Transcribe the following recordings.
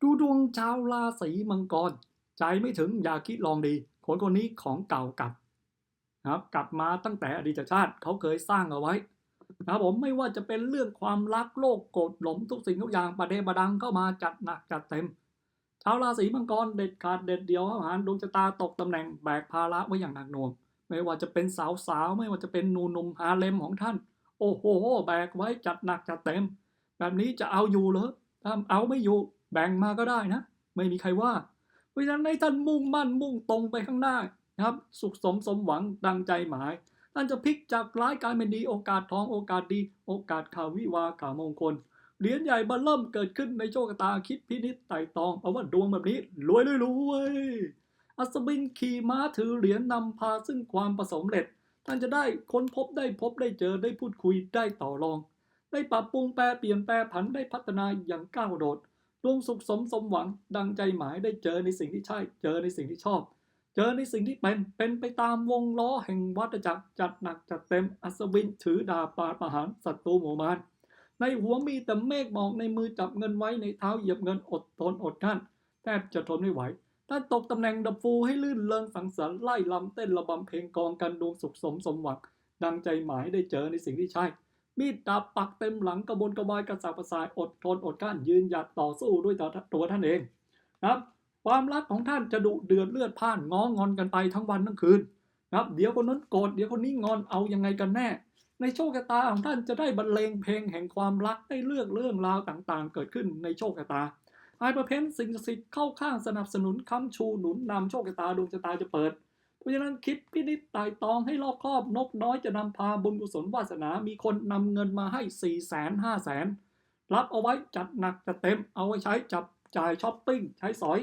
ดูดวงชาวราศีมังกร ใจไม่ถึงอย่าคิดลองดี คนคนนี้ของเก่ากลับนะครับ กลับมาตั้งแต่อดีตชาติเขาเคยสร้างเอาไว้นะครับผมไม่ว่าจะเป็นเรื่องความรักโลกโกรธหลงทุกสิ่งทุกอย่างประเดประดังเข้ามาจัดหนักจัดเต็ม ชาวราศีมังกรเด็ดขาดเด็ดเดียวหารดวงชะตาตกตำแหน่งแบกภาระไว้อย่างหนักหน่วง ไม่ว่าจะเป็นสาวสาวไม่ว่าจะเป็นนูนุ่มฮาเลมของท่าน โอ้โห แบกไว้จัดหนักจัดเต็ม แบบนี้จะเอาอยู่เหรอถ้าเอาไม่อยู่ แบ่งมาก็ได้นะ ไม่มีใครว่า เพราะฉะนั้นให้ท่านมุ่งมั่นมุ่งตรงไปข้างหน้านะครับ สุขสมสมหวังดังใจหมาย ท่านจะพลิกจากร้ายกลายเป็นดีโอกาสทองโอกาสดี โอกาสข่าววิวาข่าวมงคลเหรียญใหญ่บัลเริ่มเกิดขึ้นในโชคตาคิดพินิจไต่ตองเพราะว่าดวงแบบนี้ รวยเลยรวยอัศวินขี่ม้าถือเหรียญนำพาซึ่งความประสมเร็จ ท่านจะได้ค้นพบได้พบได้เจอได้พูดคุยได้ต่อรอง ได้ปรับปรุงแปรเปลี่ยนแปรผันได้พัฒนาอย่างก้าวโดด ดวงสุขสมสมหวังดังใจหมายได้เจอในสิ่งที่ใช่ เจอในสิ่งที่ชอบ เจอในสิ่งที่เป็น เป็นไปตามวงล้อแห่งวัฏจักรจัดหนักจัดเต็มอัศวินถือดาบปาดประหารศัตรูหมู่มารในหัวมีแต่เมฆหมอกในมือจับเงินไว้ในเท้าเหยียบเงินอดทนอดกั้นแทบจะทนไม่ไหวท่าตกตำแหน่งดับฟูให้ลื่นเลิงสังสรรค์ไล่ลำเต้นระบำเพลงกองกันดวงสุขสมสมหวังดังใจหมายได้เจอในสิ่งที่ใช่ มีดดาบปักเต็มหลังกระบนกระบายกระสับกระส่ายอดทนอดกลั้นยืนหยัดต่อสู้ด้วยตัวท่านเองนะครับความรักของท่านจะดุเดือดเลือดพ่านง้องอนกันไปทั้งวันทั้งคืนนะครับเดี๋ยวคนนั้นโกรธเดี๋ยวคนนี้งอนเอายังไงกันแน่ ในโชคชะตาของท่านจะได้บรรเลงเพลงแห่งความรักได้เลือกเรื่องราวต่างๆ เกิดขึ้นในโชคชะตาไอประเพนสิ่งศักดิ์สิทธิ์เข้าข้างสนับสนุนค้ำชูหนุนนำโชคชะตาดวงชะตาจะเปิด เพราะฉะนั้นคิดพินิจไต่ตองให้รอบคอบนกน้อยจะนำพาบุญกุศลวาสนา มีคนนำเงินมาให้4ี่แสนห้าแสนรับเอาไว้จัดหนักจัดเต็มเอาไว้ใช้จับจ่ายช้อปปิ้งใช้สอย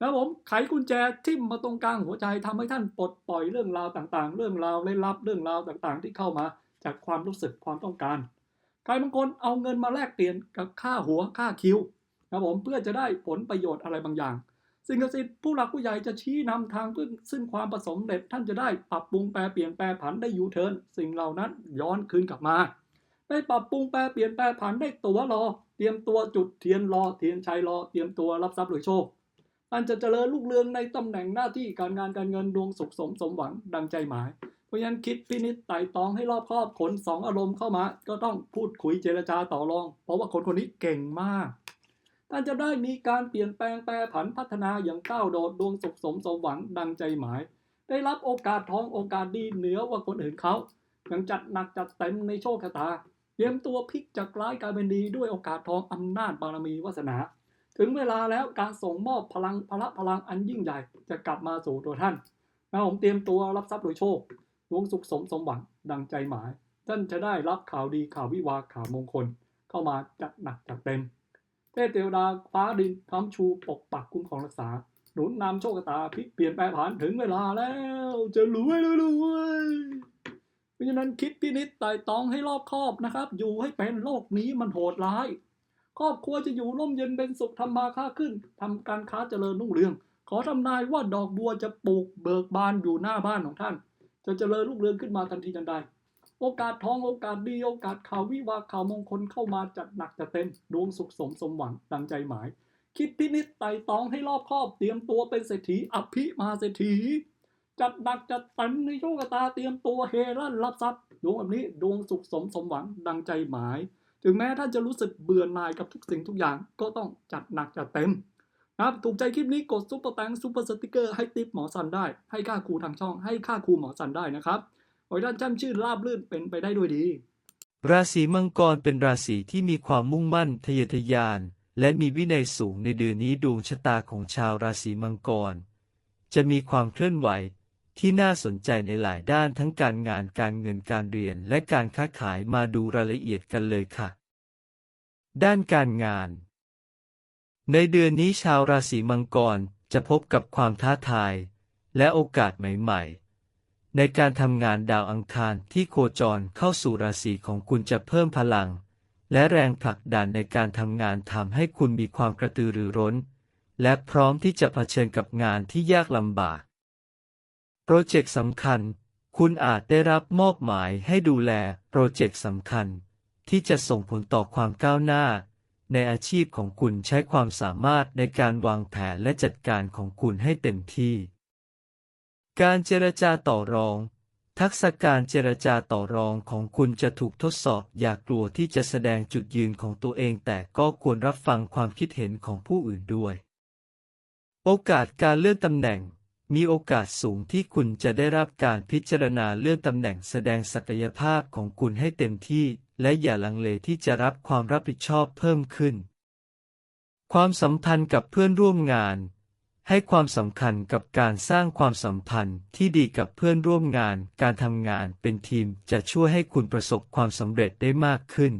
นะผมไขกุญแจทิ่มมาตรงกลางหัวใจทำให้ท่านปลดปล่อยเรื่องราวต่างๆ เรื่องราวเล่นลับเรื่องราวต่างๆ ที่เข้ามาจากความรู้สึกความต้องการ ใครบางคนเอาเงินมาแลกเปลี่ยนกับค่าหัวค่าคิวนะผมเพื่อจะได้ผลประโยชน์อะไรบางอย่าง สิ่งศักดิ์สิทธิ์ผู้หลักผู้ใหญ่จะชี้นำทางซึ่งความประสมเร็จท่านจะได้ปรับปรุงแปลเปลี่ยนแปลผันได้ยูเทิร์นสิ่งเหล่านั้นย้อนคืนกลับมาได้ปรับปรุงแปลเปลี่ยนแปลผันได้ตัวรอ เตรียมตัวจุดเทียนรอเทียนชัยรอเตรียมตัวรับทรัพย์หรือโชคท่านจะเจริญลูกเรืองในตำแหน่งหน้าที่การงานการเงินดวงสุขสมสมหวังดังใจหมาย เพราะฉะนั้นคิดพินิจไต่ตองให้รอบคอบขนสองอารมณ์เข้ามา ก็ต้องพูดคุยเจรจาต่อรอง เพราะว่าคนคนนี้เก่งมาก ท่านจะได้มีการเปลี่ยนแปลงแปรผันพัฒนาอย่างก้าวโดดดวงสุขสมสมหวังดังใจหมาย ได้รับโอกาสทองโอกาสดีเหนือกว่าคนอื่นเขายังจัดหนักจัดเต็มในโชคชะตาเตรียมตัวพลิกจากร้ายกลายเป็นดีด้วยโอกาสทองอำนาจบารมีวาสนา ถึงเวลาแล้วการส่งมอบพลังพละพลังอันยิ่งใหญ่จะกลับมาสู่ตัวท่านนะผมเตรียมตัวรับทรัพย์โดยโชคดวงสุขสมสมหวังดังใจหมาย ท่านจะได้รับข่าวดีข่าววิวาข่าวมงคล เข้ามาจัดหนักจัดเต็ม เทพเทวดาฟ้าดินค้ำชูปกปักคุ้มครองรักษา หนุนนำโชคชะตาพลิกเปลี่ยนแปลผันถึงเวลาแล้ว จะรวยรวยรวยเพราะฉะนั้นคิดพินิจไต่ตองให้รอบคอบนะครับ อยู่ให้เป็นโลกนี้มันโหดร้าย ครอบครัวจะอยู่ร่มเย็นเป็นสุขทำมาค้าขึ้นทำการค้าเจริญรุ่งเรือง ขอทำนายว่าดอกบัวจะปลูกเบิกบานอยู่หน้าบ้านของท่าน จะเจริญรุ่งเรืองขึ้นมาทันทีทันใด โอกาสทองโอกาสดีโอกาสข่าววิวาข่าวมงคลเข้ามาจัดหนักจัดเต็มดวงสุขสมสมหวังดังใจหมาย คิดพินิจไต่ตองให้รอบคอบเตรียมตัวเป็นเศรษฐีอภิมหาเศรษฐีจัดหนักจัดเต็มในโชคตาเตรียมตัวเฮลั่นรับทรัพย์ดวงแบบนี้ดวงสุขสมสมหวังดังใจหมาย ถึงแม้ท่านจะรู้สึกเบื่อหน่ายกับทุกสิ่งทุกอย่างก็ต้องจัดหนักจัดเต็มนะครับถูกใจคลิปนี้กดซุปเปอร์แตงซุปเปอร์สติกเกอร์ให้ติปหมอสันได้ ให้ค่าครูทางช่อง ให้ค่าครูหมอสันได้นะครับ ขอให้ท่านจำชื่อราบลื่นเป็นไปได้ด้วยดี ราศีมังกรเป็นราศีที่มีความมุ่งมั่นทะเยอทะยาน และมีวินัยสูงในเดือนนี้ดวงชะตาของชาวราศีมังกร จะมีความเคลื่อนไหวที่น่าสนใจในหลายด้านทั้งการงานการเงินการเรียนและการค้าขายมาดูรายละเอียดกันเลยค่ะ ด้านการงาน ในเดือนนี้ชาวราศีมังกรจะพบกับความท้าทาย และโอกาสใหม่ๆ ในการทำงานดาวอังคารที่โคจรเข้าสู่ราศีของคุณจะเพิ่มพลัง และแรงผลักดันในการทำงานทำให้คุณมีความกระตือรือร้น และพร้อมที่จะเผชิญกับงานที่ยากลำบาก โปรเจกต์สำคัญ คุณอาจได้รับมอบหมายให้ดูแลโปรเจกต์สำคัญ ที่จะส่งผลต่อความก้าวหน้า ในอาชีพของคุณใช้ความสามารถในการวางแผนและจัดการของคุณให้เต็มที่ การเจรจาต่อรอง ทักษะการเจรจาต่อรองของคุณจะถูกทดสอบ อย่ากกลัวที่จะแสดงจุดยืนของตัวเอง แต่ก็ควรรับฟังความคิดเห็นของผู้อื่นด้วย โอกาสการเลื่อนตำแหน่ง มีโอกาสสูงที่คุณจะได้รับการพิจารณาเลื่อนตำแหน่งแสดงศักยภาพของคุณให้เต็มที่ และอย่าลังเลที่จะรับความรับผิดชอบเพิ่มขึ้น ความสัมพันธ์กับเพื่อนร่วมงาน ให้ความสำคัญกับการสร้างความสัมพันธ์ที่ดีกับเพื่อนร่วมงาน การทำงานเป็นทีมจะช่วยให้คุณประสบความสำเร็จได้มากขึ้น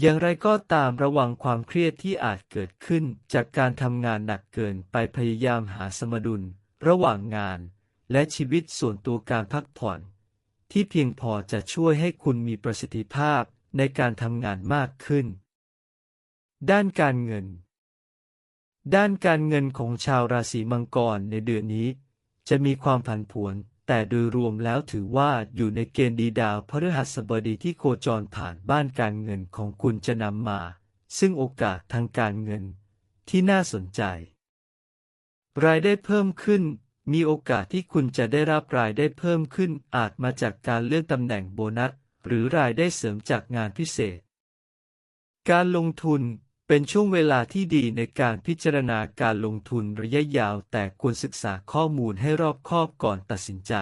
อย่างไรก็ตามระวังความเครียดที่อาจเกิดขึ้นจากการทำงานหนักเกินไปพยายามหาสมดุล ระหว่างงาน และชีวิตส่วนตัวการพักผ่อน ที่เพียงพอจะช่วยให้คุณมีประสิทธิภาพในการทำงานมากขึ้น ด้านการเงิน ด้านการเงินของชาวราศีมังกรในเดือนนี้ จะมีความผันผวน แต่โดยรวมแล้วถือว่าอยู่ในเกณฑ์ดีดาวพฤหัสบดีที่โคจรผ่านบ้านการเงินของคุณจะนำมา ซึ่งโอกาสทางการเงินที่น่าสนใจ รายได้เพิ่มขึ้น มีโอกาสที่คุณจะได้รับรายได้เพิ่มขึ้น อาจมาจากการเลื่อนตำแหน่งโบนัส หรือรายได้เสริมจากงานพิเศษ การลงทุน เป็นช่วงเวลาที่ดีในการพิจารณาการลงทุนระยะยาวแต่ควรศึกษาข้อมูลให้รอบคอบก่อนตัดสินใจ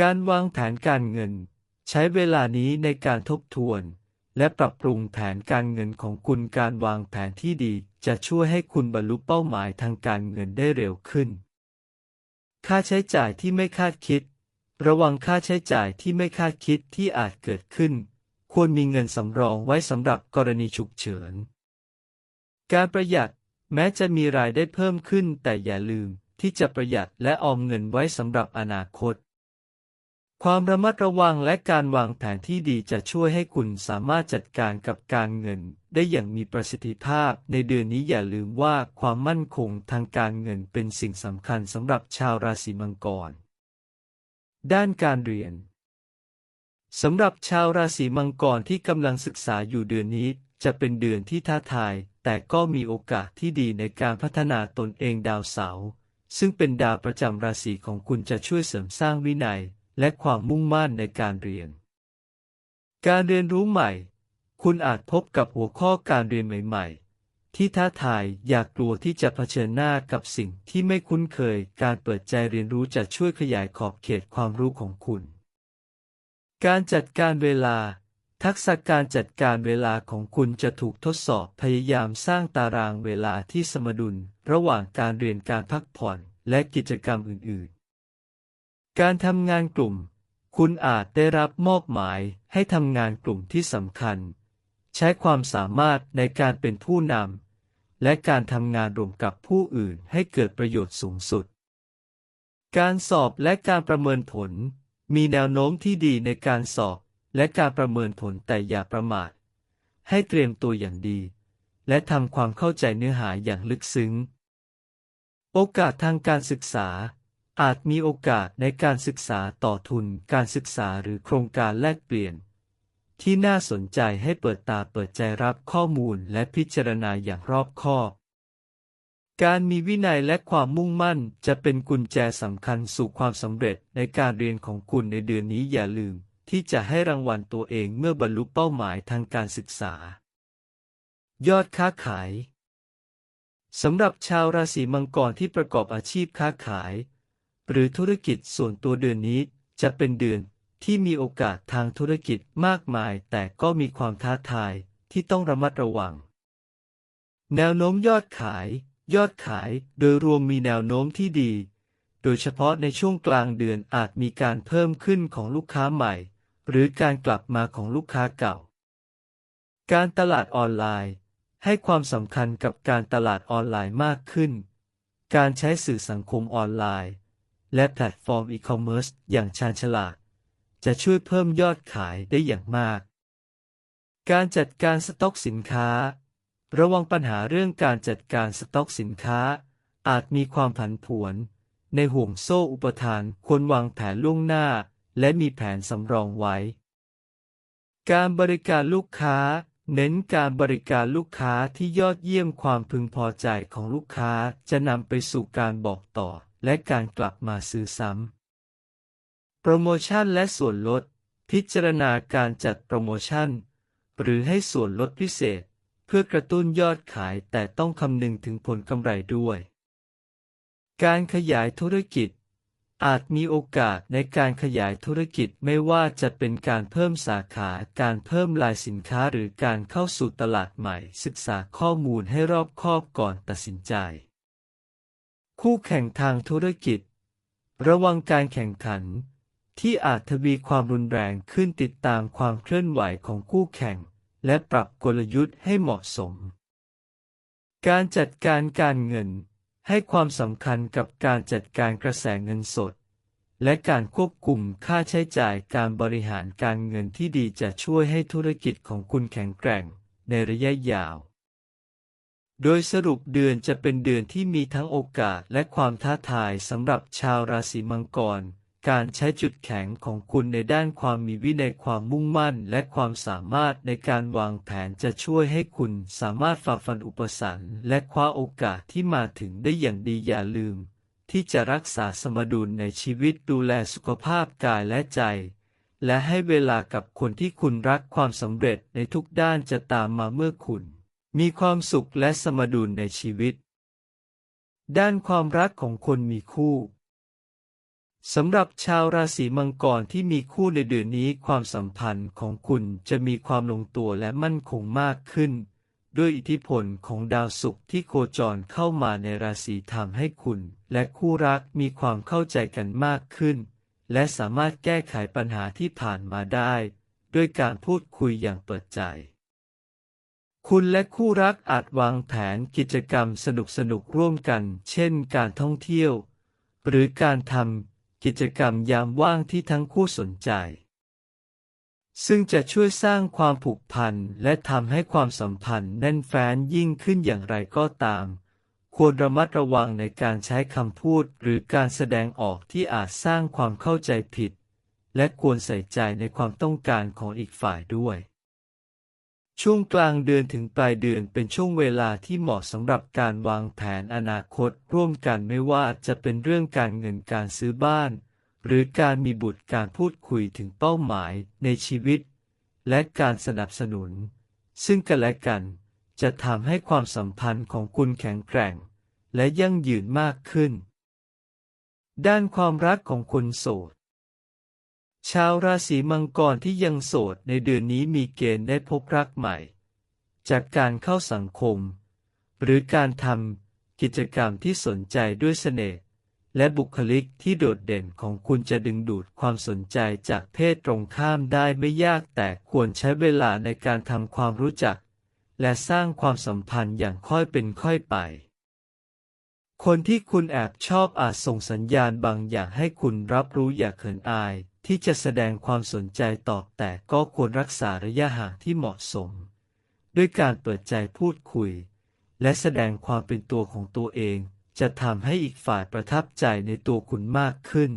การวางแผนการเงิน ใช้เวลานี้ในการทบทวน และปรับปรุงแผนการเงินของคุณการวางแผนที่ดี จะช่วยให้คุณบรรลุเป้าหมายทางการเงินได้เร็วขึ้น ค่าใช้จ่ายที่ไม่คาดคิด ระวังค่าใช้จ่ายที่ไม่คาดคิดที่อาจเกิดขึ้น ควรมีเงินสำรองไว้สำหรับกรณีฉุกเฉิน การประหยัดแม้จะมีรายได้เพิ่มขึ้นแต่อย่าลืมที่จะประหยัดและออมเงินไว้สำหรับอนาคต ความระมัดระวังและการวางแผนที่ดีจะช่วยให้คุณสามารถจัดการกับการเงิน ได้อย่างมีประสิทธิภาพ ในเดือนนี้อย่าลืมว่าความมั่นคงทางการเงินเป็นสิ่งสำคัญสำหรับชาวราศีมังกร ด้านการเรียน สำหรับชาวราศีมังกรที่กำลังศึกษาอยู่เดือนนี้ จะเป็นเดือนที่ท้าทาย แต่ก็มีโอกาสที่ดีในการพัฒนาตนเองดาวเสาร์ซึ่งเป็นดาวประจำราศีของคุณจะช่วยเสริมสร้างวินัย และความมุ่งมั่นในการเรียน การเรียนรู้ใหม่ คุณอาจพบกับหัวข้อการเรียนใหม่ ๆ ที่ท้าทายอยากกลัวที่จะเผชิญหน้ากับสิ่งที่ไม่คุ้นเคย การเปิดใจเรียนรู้จะช่วยขยายขอบเขตความรู้ของคุณ การจัดการเวลา ทักษะการจัดการเวลาของคุณจะถูกทดสอบพยายามสร้างตารางเวลาที่สมดุล ระหว่างการเรียนการพักผ่อนและกิจกรรมอื่น ๆ การทำงานกลุ่ม คุณอาจได้รับมอบหมายให้ทำงานกลุ่มที่สำคัญ ใช้ความสามารถในการเป็นผู้นำและการทำงานร่วมกับผู้อื่นให้เกิดประโยชน์สูงสุด การสอบและการประเมินผล มีแนวโน้มที่ดีในการสอบและการประเมินผลแต่อย่าประมาท ให้เตรียมตัวอย่างดี และทำความเข้าใจเนื้อหาอย่างลึกซึ้ง โอกาสทางการศึกษา อาจมีโอกาสในการศึกษาต่อทุนการศึกษาหรือโครงการแลกเปลี่ยน ที่น่าสนใจให้เปิดตาเปิดใจรับข้อมูลและพิจารณาอย่างรอบคอบ การมีวินัยและความมุ่งมั่นจะเป็นกุญแจสำคัญสู่ความสำเร็จในการเรียนของคุณในเดือนนี้อย่าลืม ที่จะให้รางวัลตัวเองเมื่อบรรลุเป้าหมายทางการศึกษา ยอดค้าขายสำหรับชาวราศีมังกรที่ประกอบอาชีพค้าขาย หรือธุรกิจส่วนตัวเดือนนี้จะเป็นเดือนที่มีโอกาสทางธุรกิจมากมาย แต่ก็มีความท้าทายที่ต้องระมัดระวัง แนวโน้มยอดขาย ยอดขายโดยรวมมีแนวโน้มที่ดี โดยเฉพาะในช่วงกลางเดือนอาจมีการเพิ่มขึ้นของลูกค้าใหม่ หรือการกลับมาของลูกค้าเก่า การตลาดออนไลน์ ให้ความสำคัญกับการตลาดออนไลน์มากขึ้น การใช้สื่อสังคมออนไลน์ และแพลตฟอร์มอีคอมเมิร์ซอย่างชาญฉลาด จะช่วยเพิ่มยอดขายได้อย่างมาก การจัดการสต็อกสินค้า ระวังปัญหาเรื่องการจัดการสต็อกสินค้า อาจมีความผันผวน ในห่วงโซ่อุปทานควรวางแผนล่วงหน้า และมีแผนสำรองไว้ การบริการลูกค้า เน้นการบริการลูกค้าที่ยอดเยี่ยมความพึงพอใจของลูกค้าจะนำไปสู่การบอกต่อ และการกลับมาซื้อซ้ำโปรโมชั่นและส่วนลด พิจารณาการจัดโปรโมชั่น หรือให้ส่วนลดพิเศษ พื่อกระตุ้นยอดขายแต่ต้องคำนึงถึงผลกำไรด้วย การขยายธุรกิจ อาจมีโอกาสในการขยายธุรกิจไม่ว่าจะเป็นการเพิ่มสาขา การเพิ่มลายสินค้าหรือการเข้าสู่ตลาดใหม่ ศึกษาข้อมูลให้รอบคอบก่อนตัดสินใจ คู่แข่งทางธุรกิจ ระวังการแข่งขันที่อาจทวีความรุนแรงขึ้นติดตามความเคลื่อนไหวของคู่แข่ง และปรับกลยุทธ์ให้เหมาะสม การจัดการการเงินให้ความสำคัญกับการจัดการกระแสเงินสด และการควบคุมค่าใช้จ่ายการบริหารการเงินที่ดีจะช่วยให้ธุรกิจของคุณแข็งแกร่งในระยะยาว โดยสรุปเดือนจะเป็นเดือนที่มีทั้งโอกาสและความท้าทายสำหรับชาวราศีมังกร การใช้จุดแข็งของคุณในด้านความมีวินัยความมุ่งมั่น และความสามารถในการวางแผนจะช่วยให้คุณสามารถฝ่าฟันอุปสรรคและคว้าโอกาสที่มาถึงได้อย่างดีอย่าลืม ที่จะรักษาสมดุลในชีวิตดูแลสุขภาพกายและใจ และให้เวลากับคนที่คุณรักความสำเร็จในทุกด้านจะตามมาเมื่อคุณ มีความสุขและสมดุลในชีวิต ด้านความรักของคนมีคู่ สำหรับชาวราศีมังกรที่มีคู่ในเดือนนี้ความสัมพันธ์ของคุณจะมีความลงตัวและมั่นคงมากขึ้น ด้วยอิทธิพลของดาวศุกร์ที่โคจรเข้ามาในราศีทำให้คุณ และคู่รักมีความเข้าใจกันมากขึ้น และสามารถแก้ไขปัญหาที่ผ่านมาได้ ด้วยการพูดคุยอย่างเปิดใจ คุณและคู่รักอาจวางแผนกิจกรรมสนุกๆร่วมกัน เช่น การท่องเที่ยว หรือการทำ กิจกรรมยามว่างที่ทั้งคู่สนใจ ซึ่งจะช่วยสร้างความผูกพันและทำให้ความสัมพันธ์แน่นแฟ้นยิ่งขึ้นอย่างไรก็ตาม ควรระมัดระวังในการใช้คำพูดหรือการแสดงออกที่อาจสร้างความเข้าใจผิด และควรใส่ใจในความต้องการของอีกฝ่ายด้วย ช่วงกลางเดือนถึงปลายเดือนเป็นช่วงเวลาที่เหมาะสำหรับการวางแผนอนาคตร่วมกันไม่ว่าจะเป็นเรื่องการเงินการซื้อบ้าน หรือการมีบุตรการพูดคุยถึงเป้าหมายในชีวิต และการสนับสนุน ซึ่งกันและกัน จะทำให้ความสัมพันธ์ของคุณแข็งแกร่ง และยั่งยืนมากขึ้น ด้านความรักของคนโสด ชาวราศีมังกรที่ยังโสดในเดือนนี้มีเกณฑ์ได้พบรักใหม่ จากการเข้าสังคม หรือการทำกิจกรรมที่สนใจด้วยเสน่ห์และบุคลิกที่โดดเด่นของคุณจะดึงดูดความสนใจจากเพศตรงข้ามได้ไม่ยากแต่ควรใช้เวลาในการทำความรู้จัก และสร้างความสัมพันธ์อย่างค่อยเป็นค่อยไป คนที่คุณแอบชอบอาจส่งสัญญาณบางอย่างให้คุณรับรู้อย่าเขินอาย ที่จะแสดงความสนใจตอบแต่ก็ควรรักษาระยะห่างที่เหมาะสม ด้วยการเปิดใจพูดคุย และแสดงความเป็นตัวของตัวเอง จะทำให้อีกฝ่ายประทับใจในตัวคุณมากขึ้น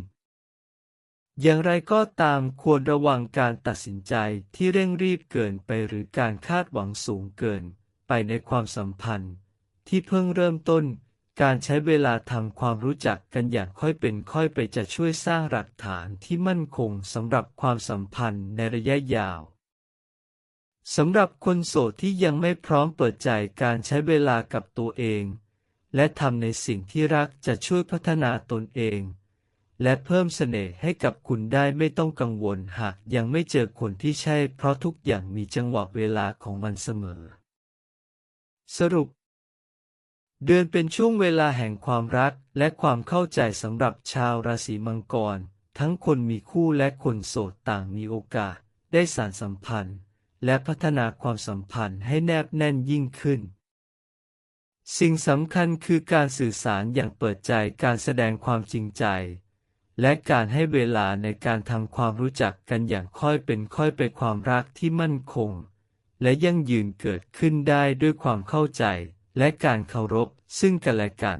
อย่างไรก็ตามควรระวังการตัดสินใจที่เร่งรีบเกินไปหรือการคาดหวังสูงเกิน ไปในความสัมพันธ์ ที่เพิ่งเริ่มต้น การใช้เวลาทำความรู้จักกันอย่างค่อยเป็นค่อยไปจะช่วยสร้างหลักฐานที่มั่นคงสำหรับความสัมพันธ์ในระยะยาวสำหรับคนโสดที่ยังไม่พร้อมเปิดใจการใช้เวลากับตัวเอง และทำในสิ่งที่รักจะช่วยพัฒนาตนเอง และเพิ่มเสน่ห์ให้กับคุณได้ไม่ต้องกังวลหากยังไม่เจอคนที่ใช่เพราะทุกอย่างมีจังหวะเวลาของมันเสมอ สรุป เดือนเป็นช่วงเวลาแห่งความรักและความเข้าใจสำหรับชาวราศีมังกร ทั้งคนมีคู่และคนโสดต่างมีโอกาส ได้สานสัมพันธ์ และพัฒนาความสัมพันธ์ให้แนบแน่นยิ่งขึ้น สิ่งสำคัญคือการสื่อสารอย่างเปิดใจการแสดงความจริงใจ และการให้เวลาในการทำความรู้จักกันอย่างค่อยเป็นค่อยไปความรักที่มั่นคง และยั่งยืนเกิดขึ้นได้ด้วยความเข้าใจ และการเคารพซึ่งกันและกัน